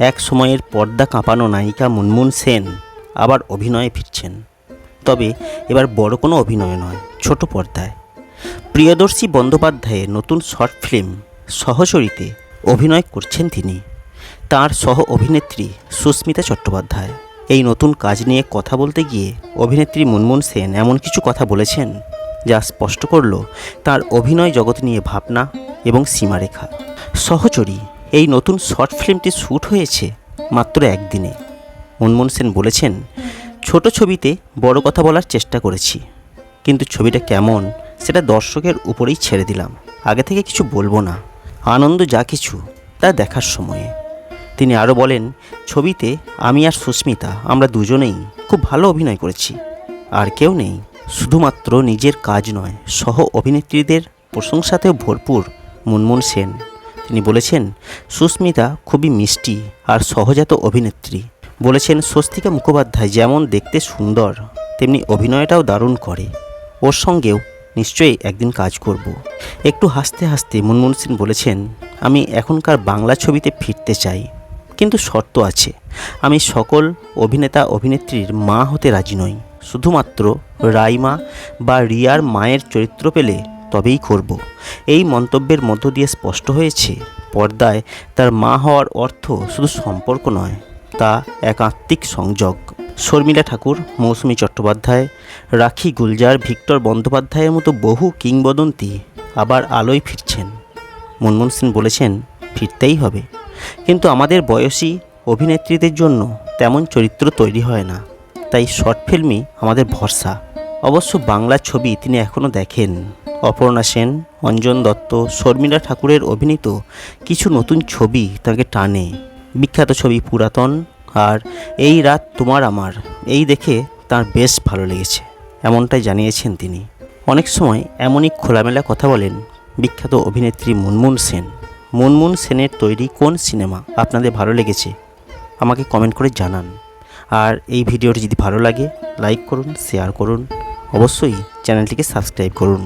এক সময়ের পর্দা কাঁপানো নায়িকা মুনমুন সেন আবার অভিনয়ে ফিরছেন। তবে এবার বড় কোনো অভিনয় নয়, ছোট পর্দায়। প্রিয়দর্শী বন্দ্যোপাধ্যায়ের নতুন শর্ট ফিল্ম সহচরিতে অভিনয় করছেন তিনি। তার সহ অভিনেত্রী সুস্মিতা চট্টোপাধ্যায়। এই নতুন কাজ নিয়ে কথা বলতে গিয়ে অভিনেত্রী মুনমুন সেন এমন কিছু কথা বলেছেন যা স্পষ্ট করল তার অভিনয় জগৎ নিয়ে ভাবনা এবং সীমারেখা। সহচরী এই নতুন শর্ট ফিল্মটি শ্যুট হয়েছে মাত্র একদিনে। মুনমুন সেন বলেছেন, ছোট ছবিতে বড় কথা বলার চেষ্টা করেছি, কিন্তু ছবিটা কেমন সেটা দর্শকের উপরেই ছেড়ে দিলাম। আগে থেকে কিছু বলব না। আনন্দ যা কিছু, তা দেখার সময়ে। তিনি আরও বলেন, ছবিতে আমি আর সুস্মিতা, আমরা দুজনেই খুব ভালো অভিনয় করেছি। আর কেউ নেই, শুধুমাত্র নিজের কাজ নয় সহ অভিনেত্রীদের প্রশংসাতেও ভরপুর মুনমুন সেন। তিনি বলেছেন, সুস্মিতা খুবই মিষ্টি আর সহজাত অভিনেত্রী। বলেছেন, স্বস্তিকা মুখোপাধ্যায় যেমন দেখতে সুন্দর, তেমনি অভিনয়টাও দারুণ করে। ওর সঙ্গেও নিশ্চয়ই একদিন কাজ করব। একটু হাসতে হাসতে মুনমুন সিং বলেছেন, আমি এখনকার বাংলা ছবিতে ফিরতে চাই, কিন্তু শর্ত আছে। আমি সকল অভিনেতা অভিনেত্রীর মা হতে রাজি নই। শুধুমাত্র রাইমা বা রিয়ার মায়ের চরিত্র পেলে তবেই করব। এই মন্তব্যের মধ্য দিয়ে স্পষ্ট হয়েছে, পর্দায় তার মা হওয়ার অর্থ শুধু সম্পর্ক নয়, তা একাত্মিক সংযোগ। শর্মিলা ঠাকুর, মৌসুমী চট্টোপাধ্যায়, রাখি গুলজার, ভিক্টর বন্দ্যোপাধ্যায়ের মতো বহু কিংবদন্তি আবার আলোয় ফিরছেন। মনমোহন সিং বলেছেন, ফিরতেই হবে। কিন্তু আমাদের বয়সী অভিনেত্রীদের জন্য তেমন চরিত্র তৈরি হয় না। তাই শর্ট ফিল্মই আমাদের ভরসা। অবশ্য বাংলা ছবি তিনি এখনও দেখেন। অপর্ণা সেন, অঞ্জন দত্ত, শর্মিলা ঠাকুরের অভিনীত কিছু নতুন ছবি তাকে টানে। বিখ্যাত ছবি পুরাতন আর এই রাত তোমার আমার, এই দেখে তার বেশ ভালো লেগেছে, এমনটাই জানিয়েছেন তিনি। অনেক সময় এমনই খোলামেলা কথা বলেন বিখ্যাত অভিনেত্রী মুনমুন সেন। মুনমুন সেনের তৈরি কোন সিনেমা আপনাদের ভালো লেগেছে? আমাকে কমেন্ট করে জানান। আর এই ভিডিওটি যদি ভালো লাগে, লাইক করুন, শেয়ার করুন। অবশ্যই চ্যানেলটিকে সাবস্ক্রাইব করুন।